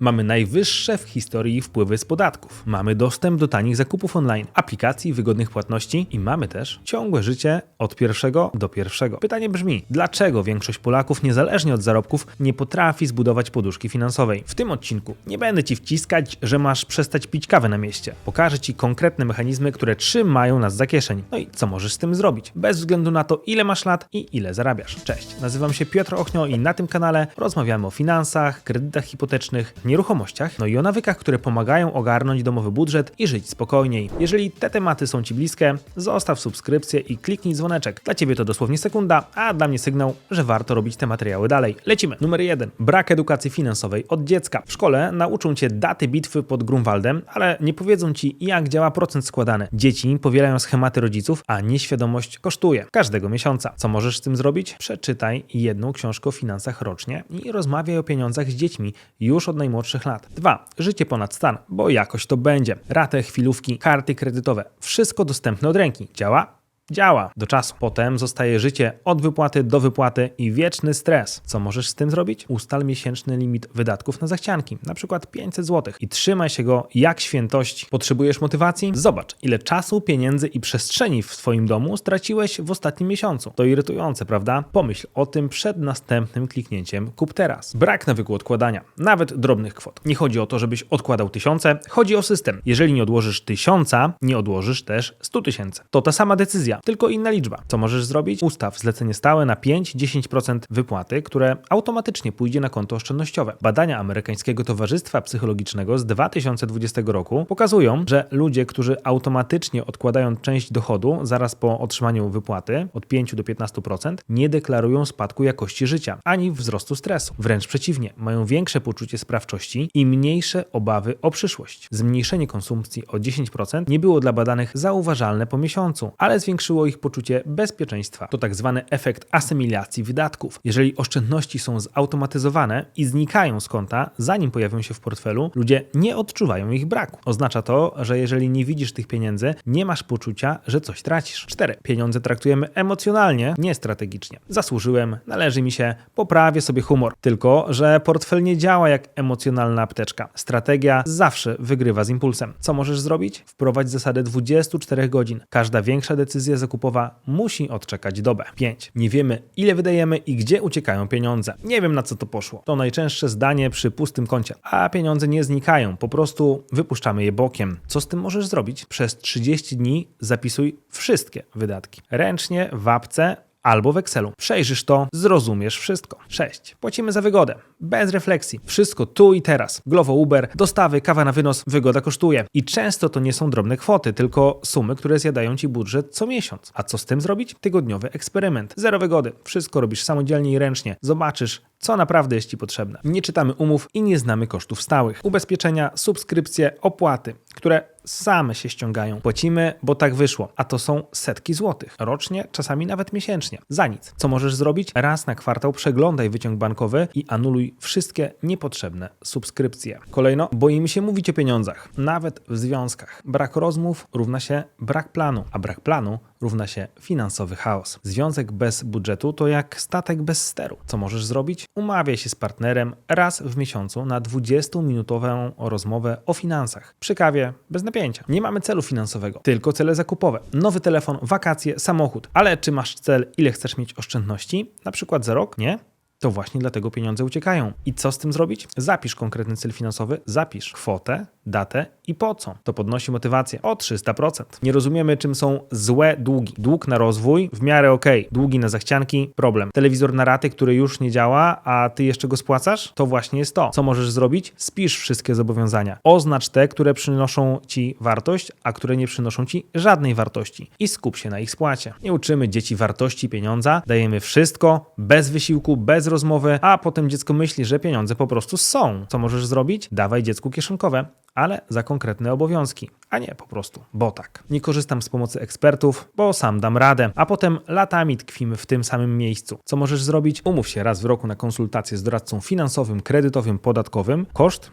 Mamy najwyższe w historii wpływy z podatków. Mamy dostęp do tanich zakupów online, aplikacji, wygodnych płatności i mamy też ciągłe życie od pierwszego do pierwszego. Pytanie brzmi, dlaczego większość Polaków, niezależnie od zarobków, nie potrafi zbudować poduszki finansowej? W tym odcinku nie będę ci wciskać, że masz przestać pić kawę na mieście. Pokażę ci konkretne mechanizmy, które trzymają nas za kieszeń. No i co możesz z tym zrobić? Bez względu na to, ile masz lat i ile zarabiasz. Cześć, nazywam się Piotr Ochnio i na tym kanale rozmawiamy o finansach, kredytach hipotecznych, nieruchomościach, no i o nawykach, które pomagają ogarnąć domowy budżet i żyć spokojniej. Jeżeli te tematy są Ci bliskie, zostaw subskrypcję i kliknij dzwoneczek. Dla Ciebie to dosłownie sekunda, a dla mnie sygnał, że warto robić te materiały dalej. Lecimy. Numer jeden. Brak edukacji finansowej od dziecka. W szkole nauczą Cię daty bitwy pod Grunwaldem, ale nie powiedzą Ci, jak działa procent składany. Dzieci powielają schematy rodziców, a nieświadomość kosztuje każdego miesiąca. Co możesz z tym zrobić? Przeczytaj jedną książkę o finansach rocznie i rozmawiaj o pieniądzach z dziećmi już od najmłodszych lat. 2. Życie ponad stan, bo jakoś to będzie. Ratę, chwilówki, karty kredytowe. Wszystko dostępne od ręki. Działa? Działa do czasu. Potem zostaje życie od wypłaty do wypłaty i wieczny stres. Co możesz z tym zrobić? Ustal miesięczny limit wydatków na zachcianki, na przykład 500 zł i trzymaj się go jak świętości. Potrzebujesz motywacji? Zobacz, ile czasu, pieniędzy i przestrzeni w Twoim domu straciłeś w ostatnim miesiącu. To irytujące, prawda? Pomyśl o tym przed następnym kliknięciem kup teraz. Brak nawyku odkładania, nawet drobnych kwot. Nie chodzi o to, żebyś odkładał tysiące, chodzi o system. Jeżeli nie odłożysz tysiąca, nie odłożysz też 100 tysięcy. To ta sama decyzja tylko inna liczba. Co możesz zrobić? Ustaw zlecenie stałe na 5-10% wypłaty, które automatycznie pójdzie na konto oszczędnościowe. Badania amerykańskiego Towarzystwa Psychologicznego z 2020 roku pokazują, że ludzie, którzy automatycznie odkładają część dochodu zaraz po otrzymaniu wypłaty od 5 do 15%, nie deklarują spadku jakości życia ani wzrostu stresu. Wręcz przeciwnie, mają większe poczucie sprawczości i mniejsze obawy o przyszłość. Zmniejszenie konsumpcji o 10% nie było dla badanych zauważalne po miesiącu, ale zwiększyło ich poczucie bezpieczeństwa. To tak zwany efekt asymilacji wydatków. Jeżeli oszczędności są zautomatyzowane i znikają z konta, zanim pojawią się w portfelu, ludzie nie odczuwają ich braku. Oznacza to, że jeżeli nie widzisz tych pieniędzy, nie masz poczucia, że coś tracisz. 4. Pieniądze traktujemy emocjonalnie, nie strategicznie. Zasłużyłem, należy mi się, poprawię sobie humor. Tylko, że portfel nie działa jak emocjonalna apteczka. Strategia zawsze wygrywa z impulsem. Co możesz zrobić? Wprowadź zasadę 24 godzin. Każda większa decyzja zakupowa musi odczekać dobę. 5. Nie wiemy, ile wydajemy i gdzie uciekają pieniądze. Nie wiem, na co to poszło. To najczęstsze zdanie przy pustym koncie. A pieniądze nie znikają, po prostu wypuszczamy je bokiem. Co z tym możesz zrobić? Przez 30 dni zapisuj wszystkie wydatki. Ręcznie, w apce albo w Excelu. Przejrzysz to, zrozumiesz wszystko. 6. Płacimy za wygodę. Bez refleksji. Wszystko tu i teraz. Glovo, Uber, dostawy, kawa na wynos, wygoda kosztuje. I często to nie są drobne kwoty, tylko sumy, które zjadają ci budżet co miesiąc. A co z tym zrobić? Tygodniowy eksperyment. Zero wygody. Wszystko robisz samodzielnie i ręcznie. Zobaczysz, co naprawdę jest Ci potrzebne. Nie czytamy umów i nie znamy kosztów stałych. Ubezpieczenia, subskrypcje, opłaty, które same się ściągają. Płacimy, bo tak wyszło, a to są setki złotych. Rocznie, czasami nawet miesięcznie. Za nic. Co możesz zrobić? Raz na kwartał przeglądaj wyciąg bankowy i anuluj wszystkie niepotrzebne subskrypcje. Kolejno, boimy się mówić o pieniądzach, nawet w związkach. Brak rozmów równa się brak planu, a brak planu równa się finansowy chaos. Związek bez budżetu to jak statek bez steru. Co możesz zrobić? Umawiaj się z partnerem raz w miesiącu na 20-minutową rozmowę o finansach. Przy kawie, bez napięcia. Nie mamy celu finansowego, tylko cele zakupowe. Nowy telefon, wakacje, samochód. Ale czy masz cel, ile chcesz mieć oszczędności? Na przykład za rok? Nie? To właśnie dlatego pieniądze uciekają. I co z tym zrobić? Zapisz konkretny cel finansowy, zapisz kwotę, datę i po co. To podnosi motywację o 300%. Nie rozumiemy, czym są złe długi. Dług na rozwój w miarę ok, długi na zachcianki problem. Telewizor na raty, który już nie działa, a ty jeszcze go spłacasz? To właśnie jest to. Co możesz zrobić? Spisz wszystkie zobowiązania. Oznacz te, które przynoszą ci wartość, a które nie przynoszą ci żadnej wartości i skup się na ich spłacie. Nie uczymy dzieci wartości pieniądza, dajemy wszystko bez wysiłku, bez rozmowy, a potem dziecko myśli, że pieniądze po prostu są. Co możesz zrobić? Dawaj dziecku kieszonkowe ale za konkretne obowiązki, a nie po prostu, bo tak. Nie korzystam z pomocy ekspertów, bo sam dam radę, a potem latami tkwimy w tym samym miejscu. Co możesz zrobić? Umów się raz w roku na konsultację z doradcą finansowym, kredytowym, podatkowym. Koszt?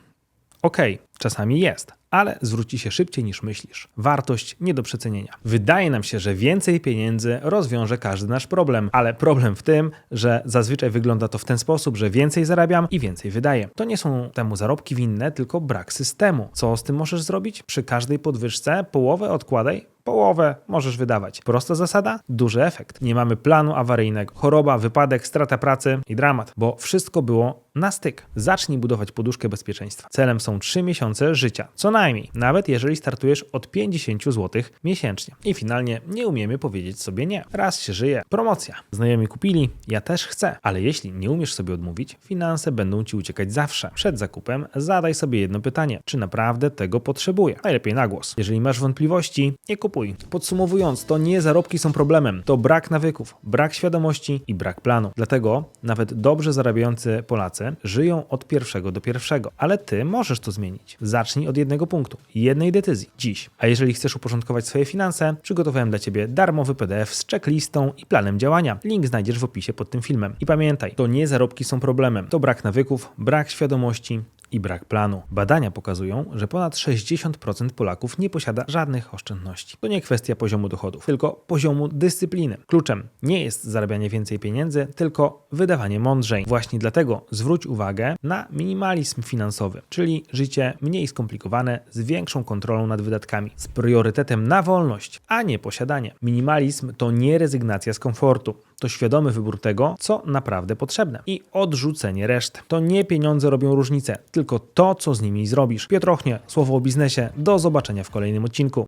Okej, czasami jest, ale zwróci się szybciej niż myślisz. Wartość nie do przecenienia. Wydaje nam się, że więcej pieniędzy rozwiąże każdy nasz problem, ale problem w tym, że zazwyczaj wygląda to w ten sposób, że więcej zarabiam i więcej wydaję. To nie są temu zarobki winne, tylko brak systemu. Co z tym możesz zrobić? Przy każdej podwyżce połowę odkładaj, Połowę możesz wydawać. Prosta zasada, duży efekt. Nie mamy planu awaryjnego. Choroba, wypadek, strata pracy i dramat, bo wszystko było na styk. Zacznij budować poduszkę bezpieczeństwa. Celem są 3 miesiące życia, co najmniej, nawet jeżeli startujesz od 50 zł miesięcznie. I finalnie nie umiemy powiedzieć sobie nie. Raz się żyje. Promocja. Znajomi kupili, ja też chcę, ale jeśli nie umiesz sobie odmówić, finanse będą ci uciekać zawsze. Przed zakupem zadaj sobie jedno pytanie: czy naprawdę tego potrzebuję? Najlepiej na głos. Jeżeli masz wątpliwości, nie kupuj. Podsumowując, to nie zarobki są problemem, to brak nawyków, brak świadomości i brak planu. Dlatego nawet dobrze zarabiający Polacy żyją od pierwszego do pierwszego, ale ty możesz to zmienić. Zacznij od jednego punktu, jednej decyzji dziś. A jeżeli chcesz uporządkować swoje finanse, przygotowałem dla ciebie darmowy PDF z checklistą i planem działania. Link znajdziesz w opisie pod tym filmem. I pamiętaj, to nie zarobki są problemem, to brak nawyków, brak świadomości i brak planu. Badania pokazują, że ponad 60% Polaków nie posiada żadnych oszczędności. To nie kwestia poziomu dochodów, tylko poziomu dyscypliny. Kluczem nie jest zarabianie więcej pieniędzy, tylko wydawanie mądrzej. Właśnie dlatego zwróć uwagę na minimalizm finansowy, czyli życie mniej skomplikowane, z większą kontrolą nad wydatkami, z priorytetem na wolność, a nie posiadanie. Minimalizm to nie rezygnacja z komfortu. To świadomy wybór tego, co naprawdę potrzebne i odrzucenie reszty. To nie pieniądze robią różnicę, tylko to, co z nimi zrobisz. Piotr Ochnie, słowo o biznesie. Do zobaczenia w kolejnym odcinku.